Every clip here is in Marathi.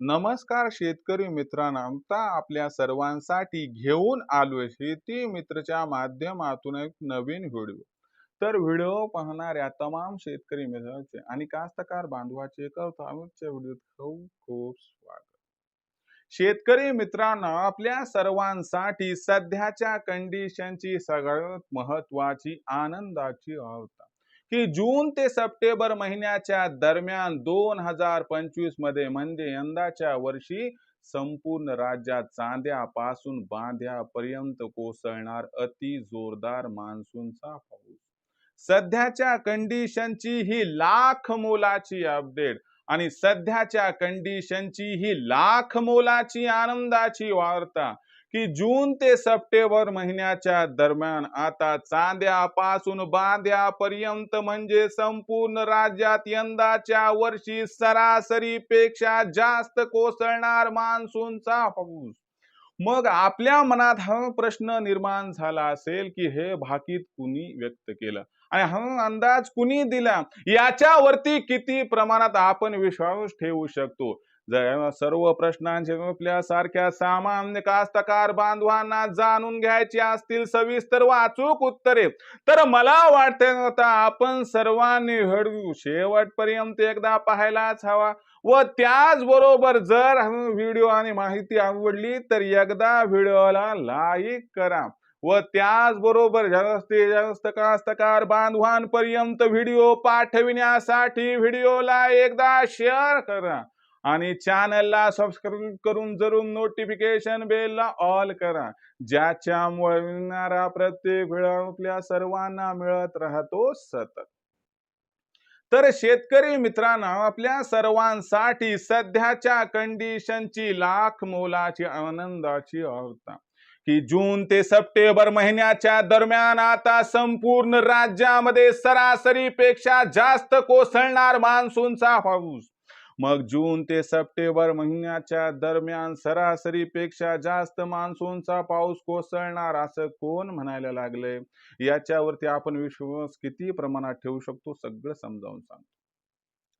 नमस्कार शेतकरी मित्रांनो आता आपल्या सर्वांसाठी घेऊन आलोय शेती मित्रच्या माध्यमातून एक नवीन व्हिडिओ. तर व्हिडिओ पाहणाऱ्या तमाम शेतकरी मित्रांचे आणि कास्तकार बांधवाचे करतो व्हिडिओ व्हिडिओत खूप खूप स्वागत. शेतकरी मित्रांनो आपल्या सर्वांसाठी सध्याच्या कंडिशनची सगळ्यात महत्वाची आनंदाची वार्ता की जून ते सप्टेंबर महिन्याच्या दरम्यान दोन हजार पंचवीसमध्ये म्हणजे यंदाच्या वर्षी संपूर्ण राज्यात चांद्यापासून बांध्यापर्यंत कोसळणार अति जोरदार मान्सूनचा पाऊस. सध्याच्या कंडिशनची ही लाख मोलाची अपडेट आणि सध्याच्या कंडिशनची ही लाख मोलाची आनंदाची वार्ता की जून ते सप्टेंबर महिन्याच्या दरम्यान आता चांद्यापासून बांध्यापर्यंत म्हणजे संपूर्ण राज्यात यंदाच्या वर्षी सरासरीपेक्षा जास्त कोसळणार मान्सूनचा पाऊस. मग आपल्या मनात हा प्रश्न निर्माण झाला असेल की हे भाकीत कुणी व्यक्त केलं? आणि हा अंदाज कुणी दिला? याच्यावरती किती प्रमाणात आपण विश्वास ठेवू शकतो? जर सर्व प्रश्नांचे आपल्या सारख्या सामान्य कास्तकार बांधवांना जाणून घ्यायची असतील सविस्तर वाचूक उत्तरे. तर मला वाटते आता आपण सर्वांनी हळू शेवटपर्यंत एकदा पाहायलाच हवा. व त्याचबरोबर जर व्हिडिओ आणि माहिती आवडली तर एकदा व्हिडिओला लाईक करा. व त्याचबरोबर जास्तीत जास्त कास्तकार बांधवांपर्यंत व्हिडिओ पाठविण्यासाठी व्हिडिओला एकदा शेअर करा. आणि चॅनलला सबस्क्राईब करून जरूर नोटिफिकेशन बेलला ऑल करा. ज्याच्यामुळे मिळणारा प्रत्येक वेळ आपल्या सर्वांना मिळत राहतो सतत. तर शेतकरी मित्रांनो आपल्या सर्वांसाठी सध्याच्या कंडिशनची लाख मोलाची आनंदाची वार्ता. की जून ते सप्टेंबर महिन्याच्या दरम्यान आता संपूर्ण राज्यामध्ये सरासरीपेक्षा जास्त कोसळणार मान्सूनचा पाऊस. मग जून ते सप्टेंबर महिन्याच्या दरम्यान सरासरीपेक्षा जास्त मान्सूनचा पाऊस कोसळणार असं कोण म्हणायला लागले? याच्यावरती आपण विश्वास किती प्रमाणात ठेवू शकतो? सगळं समजावून सांगतो.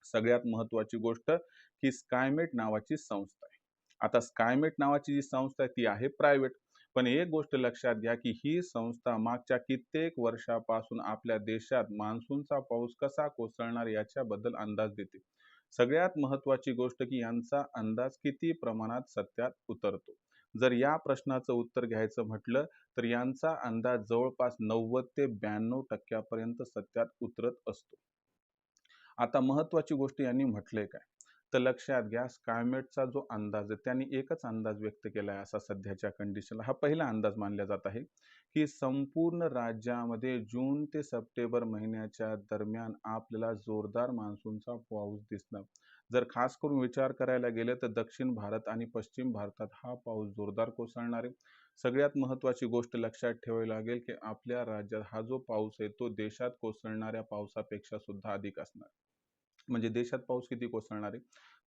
सगळ्यात महत्वाची गोष्ट की स्कायमेट नावाची संस्था आहे. आता स्कायमेट नावाची जी संस्था आहे ती आहे प्रायव्हेट पण एक गोष्ट लक्षात घ्या की ही संस्था मागच्या कित्येक वर्षापासून आपल्या देशात मान्सूनचा पाऊस कसा कोसळणार याच्याबद्दल अंदाज देते. सगळ्यात महत्वाची गोष्ट की यांचा अंदाज किती प्रमाणात सत्यात उतरतो? जर या प्रश्नाचं उत्तर घ्यायचं म्हटलं तर यांचा अंदाज जवळपास नव्वद ते ब्याण्णव टक्क्यापर्यंत सत्यात उतरत असतो. आता महत्वाची गोष्ट यांनी म्हटलंय काय? तर लक्षात घ्या स्कायमेटचा जो अंदाज आहे त्यांनी एकच अंदाज व्यक्त केला आहे असा सध्याच्या कंडिशनला हा पहिला अंदाज मानला जात आहे की संपूर्ण राज्यामध्ये जून ते सप्टेंबर महिन्याच्या दरम्यान आपल्याला जोरदार मान्सूनचा पाऊस दिसणार. जर खास करून विचार करायला गेलं तर दक्षिण भारत आणि पश्चिम भारतात हा पाऊस जोरदार कोसळणार आहे. सगळ्यात महत्वाची गोष्ट लक्षात ठेवावी लागेल की आपल्या राज्यात हा जो पाऊस आहे तो देशात कोसळणाऱ्या पावसापेक्षा सुद्धा अधिक असणार. म्हणजे देशात पाऊस किती कोसळणार आहे?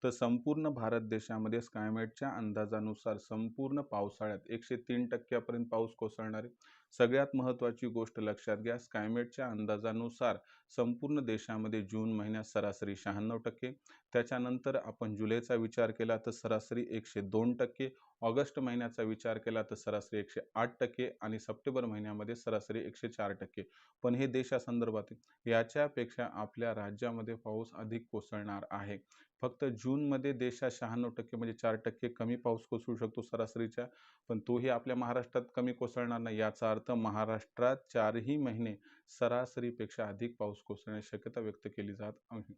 तर संपूर्ण भारत देशामध्ये स्कायमेटच्या अंदाजानुसार संपूर्ण पावसाळ्यात एकशे तीन टक्क्यापर्यंत पाऊस कोसळणार आहे. सगळ्यात महत्त्वाची गोष्ट लक्षात घ्या स्कायमेटच्या अंदाजानुसार संपूर्ण देशामध्ये जून महिन्यात सरासरी शहाण्णव टक्के त्याच्यानंतर आपण जुलैचा विचार केला तर सरासरी एकशे दोन टक्के ऑगस्ट महिन्याचा विचार केला तर सरासरी एकशे आठ टक्के आणि सप्टेंबर महिन्यामध्ये सरासरी एकशे चार टक्के. पण हे देशासंदर्भात याच्यापेक्षा आपल्या राज्यामध्ये पाऊस अधिक कोसळणार आहे. फक्त जूनमध्ये देशात शहाण्णव टक्के म्हणजे चार टक्के कमी पाऊस कोसळू शकतो सरासरीच्या पण तोही आपल्या महाराष्ट्रात कमी कोसळणार नाही याचा अर्थ महाराष्ट्रात चारही महिने सरासरीपेक्षा अधिक पाऊस कोसळण्याची शक्यता व्यक्त केली जात आहे.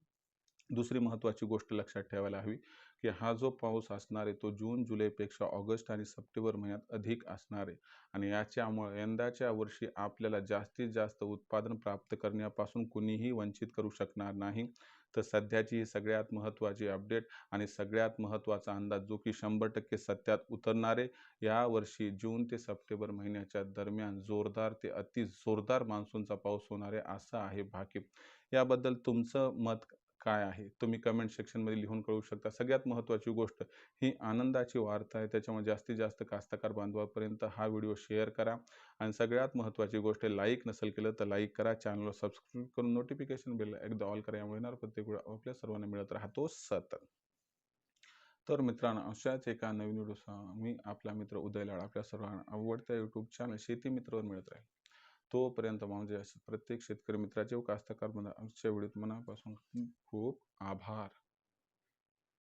दुसरी महत्त्वाची गोष्ट लक्षात ठेवायला हवी की हा जो पाऊस असणार आहे तो जून जुलैपेक्षा ऑगस्ट आणि सप्टेंबर महिन्यात अधिक असणार आहे. आणि याच्यामुळे यंदाच्या वर्षी आपल्याला जास्तीत जास्त उत्पादन प्राप्त करण्यापासून कुणीही वंचित करू शकणार नाही. तर सध्याची ही सगळ्यात महत्त्वाची अपडेट आणि सगळ्यात महत्त्वाचा अंदाज जो की शंभर टक्के सत्यात उतरणारे यावर्षी जून ते सप्टेंबर महिन्याच्या दरम्यान जोरदार ते अति जोरदार मान्सूनचा पाऊस होणार आहे असं आहे भाकीब याबद्दल तुमचं मत काय आहे? तुम्ही कमेंट सेक्शनमध्ये लिहून कळू शकता. सगळ्यात महत्त्वाची गोष्ट ही आनंदाची वार्ता आहे. त्याच्यामुळे जास्तीत जास्त कास्तकार बांधवापर्यंत हा व्हिडिओ शेअर करा. आणि सगळ्यात महत्त्वाची गोष्ट लाईक नसेल केलं तर लाईक करा. चॅनलला सबस्क्राईब करून नोटिफिकेशन बिल एकदा ऑल करा. यामुळे प्रत्येक वेळा आपल्या सर्वांना मिळत राहतो सतत. तर मित्रांनो अशाच एका नवीन व्हिडिओसह मी आपला मित्र उदय लाड आपल्या सर्वांना आवडत्या यूट्यूब चॅनल शेती मित्रवर मिळत राहील. तोपर्यंत म्हणजे असं प्रत्येक शेतकरी मित्राचे व कास्तकार बंधू आजच्या मनापासून खूप खूप आभार.